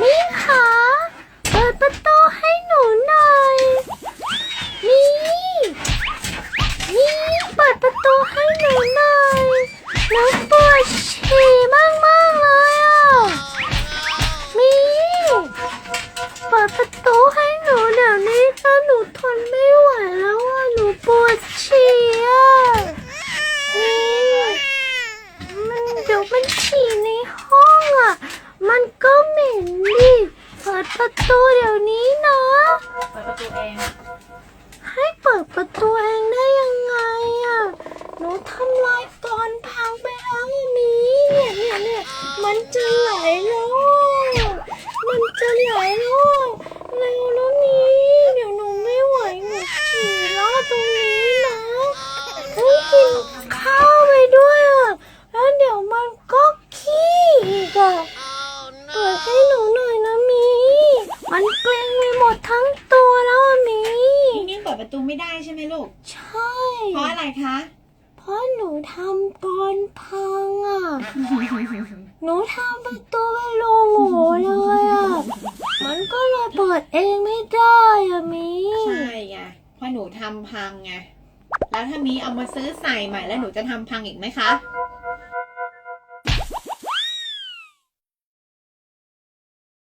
นี่ค่ะเปิดประตูให้หนูหน่อย นี่ นี่เปิดประตูให้หนูหน่อยหนูปวดฉี่มากมากเลยอะมีเปิดประตูให้หนูเดี๋ยวนี้ถ้าหนูทนไม่ไหวแล้วอะหนูปวดฉี่อะนี่มันเดี๋ยวมันฉี่ในห้องอะ มันก็เหม็นดิเประตูเดี๋ยวนี้นะเปิดประตูเอง ให้เปิดประตูเองได้ยังไงอะหนูทำลายกรอนพังไปแล้วนี้เนี่ยเนี่ยเนี่ยมันจะไหลแล้วมันจะไหลแล้วเร็วแล้วนี้เดี๋ยวหนูไม่ไหวหนูฉี่แล้วตรงนี้นะให้กินข้าวไปด้วยอะแล้วเดี๋ยวมันก็ขี้อีกอะเปิดให้หนูหน่อยนะ ดทั้งตัวแล้วอะมีนิ่งๆเปิดประตูไม่ได้ใช่ไหมลูก ใช่ เพราะอะไรคะ เพราะหนูทำกรอนพังอะ หนูทำประตูเป็นรูโหว่เลยอะ มันก็เลยเปิดเองไม่ได้อะมีใช่ไงเพราะหนูทำพังไง แล้วถ้ามีเอามาซื้อใส่ใหม่แล้วหนูจะทำพังอีกไหมคะ